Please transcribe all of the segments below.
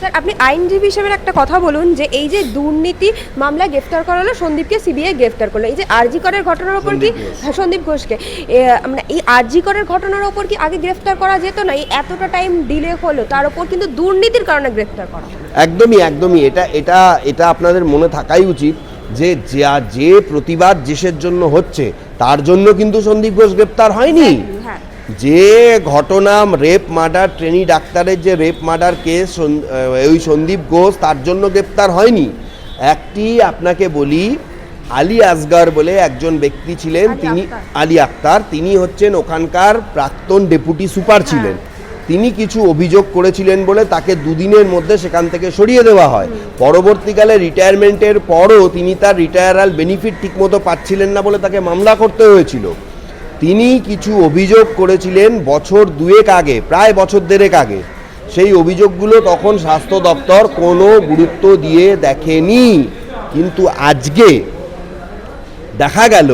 Sir আপনি আইনজীবী হিসেবে একটা কথা বলুন যে এই যে দুর্নীতি মামলা গ্রেফতার করা হলো সন্দীপকে সিবিআই গ্রেফতার করল। এই যে আরজি করের ঘটনার ওপর কি হ্যাঁ, সন্দীপ ঘোষকে। মানে এই আরজি করের ঘটনার ওপর কি আগে গ্রেফতার করা যেত না? এই এতটা টাইম ডিলে হলো তার ওপর কিন্তু দুর্নীতির কারণে গ্রেফতার করা একদমই একদমই। এটা এটা এটা আপনাদের মনে থাকাই উচিত যে যা যে প্রতিবাদ দেশের জন্য হচ্ছে তার জন্য কিন্তু সন্দীপ ঘোষ গ্রেপ্তার হয়নি। হ্যাঁ। যে ঘটনা রেপ মার্ডার ট্রেনি ডাক্তারের যে রেপ মার্ডার কেস ওই সন্দীপ ঘোষ তার জন্য গ্রেপ্তার হয়নি। একটি আপনাকে বলি আলী আসগার বলে একজন ব্যক্তি ছিলেন তিনি আলী আক্তার তিনি হচ্ছেন ওখানকার প্রাক্তন ডেপুটি সুপার ছিলেন। তিনি কিছু অভিযোগ করেছিলেন বলে তাকে দুদিনের মধ্যে সেখান থেকে সরিয়ে দেওয়া হয়। পরবর্তীকালে রিটায়ারমেন্টের পরও তিনি তার রিটায়ারাল বেনিফিট ঠিকমতো পাচ্ছিলেন না বলে তাকে মামলা করতে হয়েছিল। তিনি কিছু অভিযোগ করেছিলেন বছর দুয়েক আগে, প্রায় বছর দেড়েক আগে। সেই অভিযোগগুলো তখন স্বাস্থ্য দপ্তর কোনো গুরুত্ব দিয়ে দেখেনি। কিন্তু আজকে দেখা গেল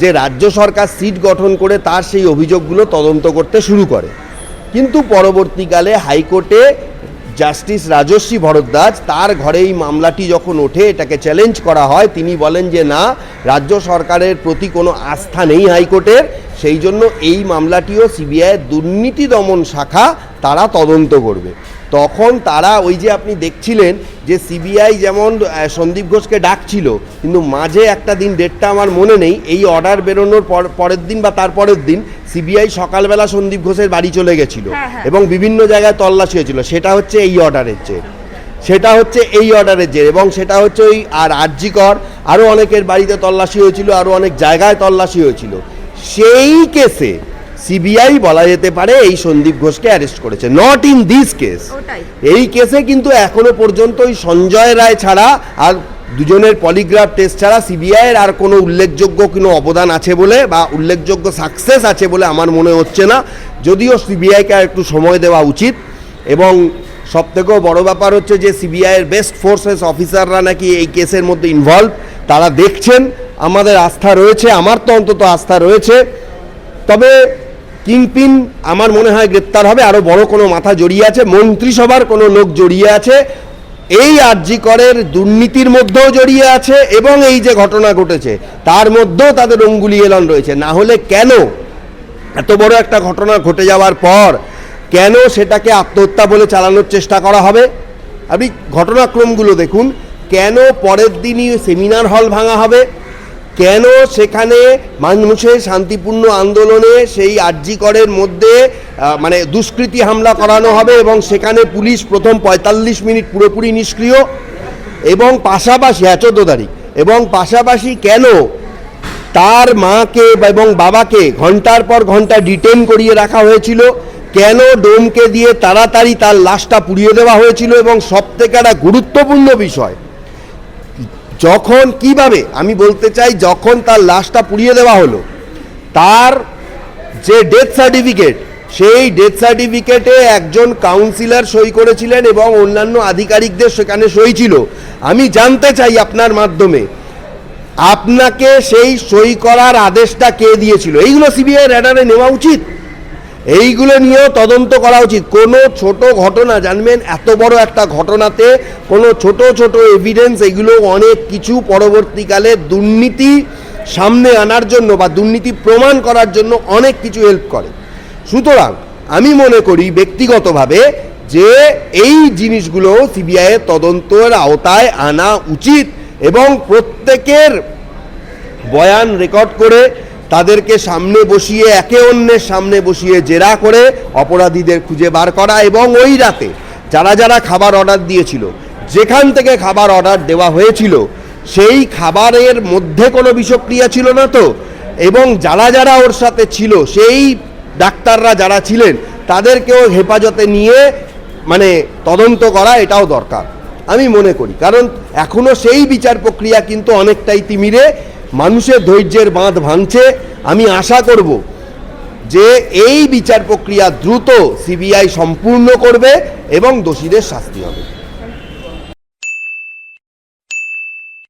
যে রাজ্য সরকার সিট গঠন করে তার সেই অভিযোগগুলো তদন্ত করতে শুরু করে। কিন্তু পরবর্তীকালে হাইকোর্টে জাস্টিস রাজস্বী ভরদ্বাজ, তার ঘরে এই মামলাটি যখন ওঠে, এটাকে চ্যালেঞ্জ করা হয়, তিনি বলেন যে, না, রাজ্য সরকারের প্রতি কোনো আস্থা নেই হাইকোর্টের, সেই জন্য এই মামলাটিও সিবিআইয়ের দুর্নীতি দমন শাখা তারা তদন্ত করবে। তখন তারা ওই যে আপনি দেখছিলেন যে সিবিআই যেমন সন্দীপ ঘোষকে ডাকছিল কিন্তু মাঝে একটা দিন ডেটটা আমার মনে নেই এই অর্ডার বেরোনোর পর- পরের দিন বা তার পরের দিন সিবিআই সকালবেলা সন্দীপ ঘোষের বাড়ি চলে গেছিল হ্যাঁ, হ্যাঁ। এবং বিভিন্ন জায়গায় তল্লাশি হয়েছিল। সেটা হচ্ছে এই অর্ডারের চেয়ে সেটা হচ্ছে এই অর্ডারের জের এবং সেটা হচ্ছে ওই আর আরজিকর আরও অনেকের বাড়িতে তল্লাশি হয়েছিল আরও অনেক জায়গায় তল্লাশি হয়েছিল। সেই কেসে সিবিআই বলা যেতে পারে এই সন্দীপ ঘোষকে অ্যারেস্ট করেছে। নট ইন দিস কেস এই কেসে কিন্তু এখনও পর্যন্ত ওই সঞ্জয় রায় ছাড়া আর দুজনের পলিগ্রাফ টেস্ট ছাড়া সিবিআইয়ের আর কোনো উল্লেখযোগ্য কোনো অবদান আছে বলে বা উল্লেখযোগ্য সাকসেস আছে বলে আমার মনে হচ্ছে না। যদিও সিবিআইকে আর একটু সময় দেওয়া উচিত এবং সব থেকেও বড় ব্যাপার হচ্ছে যে সিবিআইয়ের বেস্ট ফোর্সেস অফিসাররা নাকি এই কেসের মধ্যে ইনভলভ তারা দেখছেন আমাদের আস্থা রয়েছে আমার তো অন্তত আস্থা রয়েছে। তবে কিংপিন, আমার মনে হয় গ্রেপ্তার হবে। আরও বড় কোনো মাথা জড়িয়ে আছে, মন্ত্রিসভার কোনো লোক জড়িয়ে আছে। এই আরজি করের দুর্নীতির মধ্যেও জড়িয়ে আছে এবং এই যে ঘটনা ঘটেছে, তার মধ্যেও তাদের অঙ্গুলি এলন রয়েছে। না হলে কেন এত বড় একটা ঘটনা ঘটে যাওয়ার পর কেন সেটাকে আত্মহত্যা বলে চালানোর চেষ্টা করা হবে? আপনি ঘটনাক্রমগুলো দেখুন। কেন পরের দিনই সেমিনার হল ভাঙা হবে? কেন সেখানে মানুষের শান্তিপূর্ণ আন্দোলনে সেই আরজি করের মধ্যে মানে দুষ্কৃতী হামলা করানো হবে এবং সেখানে পুলিশ প্রথম পঁয়তাল্লিশ মিনিট পুরোপুরি নিষ্ক্রিয় এবং পাশাপাশি হ্যাঁ চোদ্দ তারিখ, এবং পাশাপাশি কেন তার মাকে এবং বাবাকে ঘণ্টার পর ঘণ্টা ডিটেন করিয়ে রাখা হয়েছিল? কেন ডোমকে দিয়ে তাড়াতাড়ি তার লাশটা পুড়িয়ে দেওয়া হয়েছিল? এবং সব থেকে একটা গুরুত্বপূর্ণ বিষয় যখন কীভাবে, আমি বলতে চাই যখন তার লাশটা পুড়িয়ে দেওয়া হলো, তার যে ডেথ সার্টিফিকেট সেই ডেথ সার্টিফিকেটে একজন কাউন্সিলর সই করেছিলেন এবং অন্যান্য আধিকারিকদের সেখানে সই ছিল। আমি জানতে চাই আপনার মাধ্যমে, আপনাকে সেই সই করার আদেশটা কে দিয়েছিল? এইগুলো সিবিআই র্যাডারে নেওয়া উচিত? এইগুলো নিয়েও তদন্ত করা উচিত। কোনো ছোট ঘটনা, জানবেন, এত বড় একটা ঘটনাতে কোনো ছোট ছোট এভিডেন্স এগুলো অনেক কিছু পরবর্তীকালে দুর্নীতি সামনে আনার জন্য বা দুর্নীতি প্রমাণ করার জন্য অনেক কিছু হেল্প করে। সুতরাং আমি মনে করি ব্যক্তিগতভাবে যে এই জিনিসগুলো সিবিআইয়ের তদন্তের আওতায় আনা উচিত এবং প্রত্যেকের বয়ান রেকর্ড করে তাদেরকে সামনে বসিয়ে, একে অন্যের সামনে বসিয়ে জেরা করে অপরাধীদের খুঁজে বার করা এবং ওই রাতে যারা যারা খাবার অর্ডার দিয়েছিল, যেখান থেকে খাবার অর্ডার দেওয়া হয়েছিল, সেই খাবারের মধ্যে কোনো বিষক্রিয়া ছিল না তো? এবং যারা যারা ওর সাথে ছিল, সেই ডাক্তাররা যারা ছিলেন, তাদেরকেও হেফাজতে নিয়ে মানে তদন্ত করা এটাও দরকার। আমি মনে করি, কারণ এখনও সেই বিচার প্রক্রিয়া কিন্তু অনেকটাই তিমিরে। মানুষের ধৈর্যের বাঁধ ভাঙছে, আমি আশা করব যে এই বিচার প্রক্রিয়া দ্রুত সিবিআই সম্পূর্ণ করবে এবং দোষীদের শাস্তি হবে।